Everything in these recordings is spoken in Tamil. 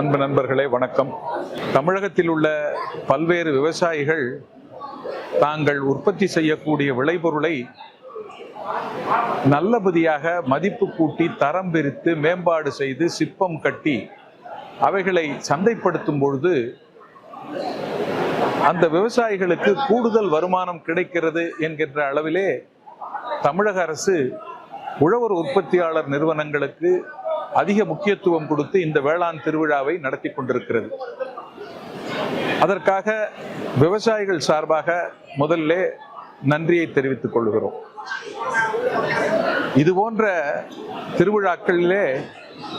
அன்பு நண்பர்களே வணக்கம். தமிழகத்தில் உள்ள பல்வேறு விவசாயிகள் தாங்கள் உற்பத்தி செய்யக்கூடிய விளைபொருளை நல்லபடியாக மதிப்பு கூட்டி தரம் பிரித்து மேம்பாடு செய்து சிப்பம் கட்டி அவைகளை சந்தைப்படுத்தும் பொழுது அந்த விவசாயிகளுக்கு கூடுதல் வருமானம் கிடைக்கிறது என்கின்ற அளவிலே தமிழக அரசு உழவர் உற்பத்தியாளர் நிறுவனங்களுக்கு அதிக முக்கியத்துவம் கொடுத்து இந்த வேளாண் திருவிழாவை நடத்தி கொண்டிருக்கிறது. அதற்காக விவசாயிகள் சார்பாக முதல்ல நன்றியை தெரிவித்துக் கொள்கிறோம். இது போன்ற திருவிழாக்களிலே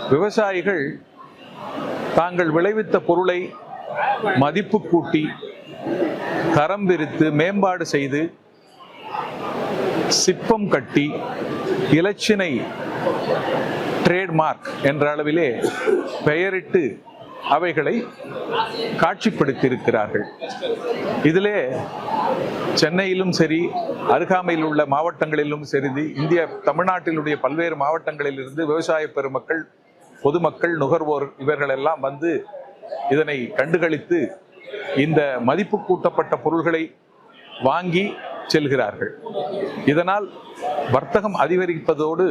விவசாயிகள் தாங்கள் விளைவித்த பொருளை மதிப்பு கூட்டி தரம் பிரித்து மேம்பாடு செய்து சிப்பம் கட்டி இலச்சினை ட்ரேட்மார்க் என்ற அளவிலே பெயரிட்டு அவைகளை காட்சிப்படுத்தியிருக்கிறார்கள். இதிலே சென்னையிலும் சரி அருகாமையில் உள்ள மாவட்டங்களிலும் சரி இந்திய தமிழ்நாட்டினுடைய பல்வேறு மாவட்டங்களிலிருந்து விவசாய பெருமக்கள் பொதுமக்கள் நுகர்வோர் இவர்கள் எல்லாம் வந்து இதனை கண்டுகளித்து இந்த மதிப்பு கூட்டப்பட்ட பொருள்களை வாங்கி செல்கிறார்கள். இதனால் வர்த்தகம் அதிகரிப்பதோடு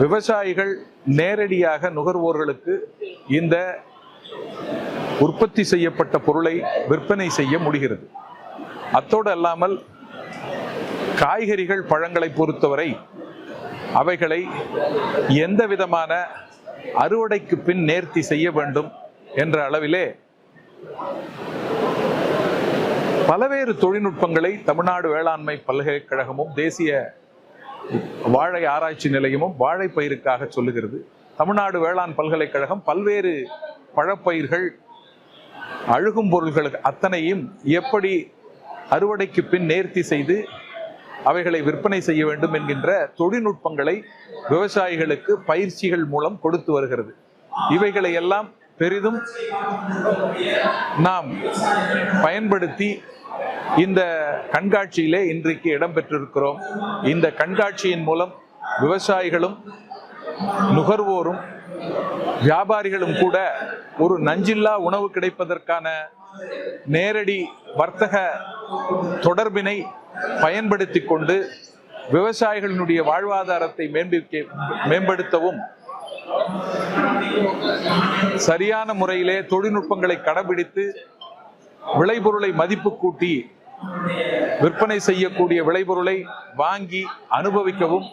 விவசாயிகள் நேரடியாக நுகர்வோர்களுக்கு இந்த உற்பத்தி செய்யப்பட்ட பொருளை விற்பனை செய்ய முடிகிறது. அத்தோடு அல்லாமல் காய்கறிகள் பழங்களை பொறுத்தவரை அவைகளை எந்த விதமான அறுவடைக்கு பின் நேர்த்தி செய்ய வேண்டும் என்ற அளவிலே பல்வேறு தொழில்நுட்பங்களை தமிழ்நாடு வேளாண்மை பல்கலைக்கழகமும் தேசிய வாழை ஆராய்ச்சி நிலையமும் வாழை பயிருக்காக சொல்லுகிறது. தமிழ்நாடு வேளாண் பல்கலைக்கழகம் பல்வேறு பழப்பயிர்கள் அழுகும் பொருள்களுக்கு அத்தனையும் எப்படி அறுவடைக்கு பின் நேர்த்தி செய்து அவைகளை விற்பனை செய்ய வேண்டும் என்கின்ற தொழில்நுட்பங்களை விவசாயிகளுக்கு பயிற்சிகள் மூலம் கொடுத்து வருகிறது. இவைகளை எல்லாம் பெரிதும் நாம் பயன்படுத்தி இந்த கண்காட்சியிலே இன்றைக்கு இடம்பெற்றிருக்கிறோம். இந்த கண்காட்சியின் மூலம் விவசாயிகளும் நுகர்வோரும் வியாபாரிகளும் கூட ஒரு நஞ்சில்லா உணவு கிடைப்பதற்கான நேரடி வர்த்தக தொடர்பினை பயன்படுத்தி கொண்டு விவசாயிகளினுடைய வாழ்வாதாரத்தை மேம்படுத்த மேம்படுத்தவும் சரியான முறையிலே தொழில்நுட்பங்களை கடைபிடித்து விளைபொருளை மதிப்பு கூட்டி விற்பனை செய்யக்கூடிய விளைபொருளை வாங்கி அனுபவிக்கவும்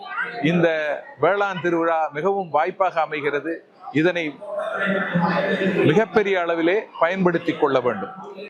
இந்த வேளாண் திருவிழா மிகவும் வாய்ப்பாக அமைகிறது. இதனை மிகப்பெரிய அளவிலே பயன்படுத்திக் கொள்ள வேண்டும்.